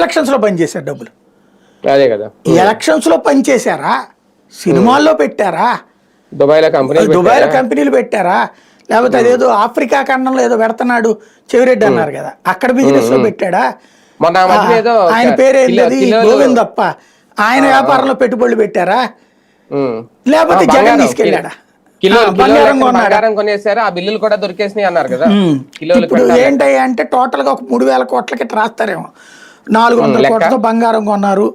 ఎలక్షన్స్లో పనిచేశారు డబ్బులు. అదే కదా. ఎలక్షన్స్లో పనిచేశారా? సినిమాల్లో పెట్టారా? దుబాయ్లో కంపెనీ దుబాయ్లో కంపెనీలు పెట్టారా? లేకపోతే అదేదో ఆఫ్రికా ఖండంలో ఏదో పెడుతున్నాడు చెవిరెడ్డి అన్నారు కదా. అక్కడ బిజినెస్లో పెట్టాడా? ఆయన పేరు కిలో- ఏంటది కిలోలు- గోవిందప్ప. ఆయన వ్యాపారంలో పెట్టుబడులు పెట్టారా. లేకపోతే జగన్ తీసుకెళ్ళాడా? కొనేసారు? ఆ బిల్లులు కూడా దొరికేసినాయి అన్నారు కదా. ఇప్పుడు ఏంటయ్యా అంటే టోటల్గా ఒక మూడు వేల కోట్లకి రాస్తారేమో. నాలుగు వందల. కోట్లతో బంగారం కొన్నారు.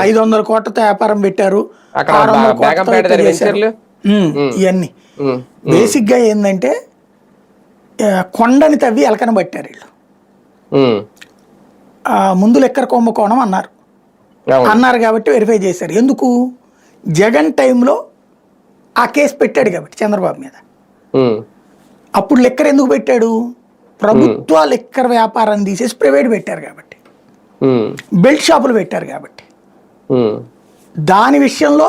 ఐదు వందల కోట్లతో వ్యాపారం పెట్టారు. ఆరు వందల కోట్లతో ఇవన్నీ. బేసిక్గా ఏంటంటే ఆ, కొండని తవ్వి ఎలకన పట్టారు వీళ్ళు. ముందు లెక్కర కుంభకోణం అన్నారు. అన్నారు కాబట్టి వెరిఫై చేశారు. ఎందుకు? జగన్ టైంలో ఆ కేసు పెట్టాడు కాబట్టి చంద్రబాబు మీద. అప్పుడు లెక్కర్ ఎందుకు పెట్టాడు? ప్రభుత్వ లెక్కర్ వ్యాపారం తీసేసి ప్రైవేట్ పెట్టారు కాబట్టి. బెల్ట్ షాపులు పెట్టారు కాబట్టి. దాని విషయంలో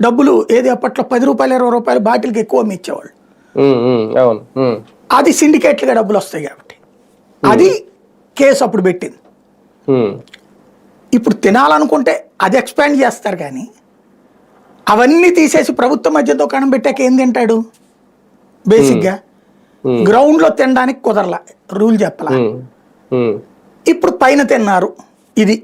డబ్బులు ఏది అప్పట్లో పది రూపాయలు ఇరవై రూపాయలు బాటిల్కి ఎక్కువ అమ్మిచ్చేవాళ్ళు. అది సిండికేట్లుగా డబ్బులు వస్తాయి కాబట్టి. అది కేసు అప్పుడు పెట్టింది. ఇప్పుడు తినాలనుకుంటే అది ఎక్స్పాండ్ చేస్తారు కానీ అవన్నీ తీసేసి ప్రభుత్వ మధ్య దుకాణం పెట్టాక ఏం తింటాడు? బేసిక్గా. గ్రౌండ్లో తినడానికి కుదరలా రూల్ చెప్పలా. ఇప్పుడు పైన తిన్నారు. ఇది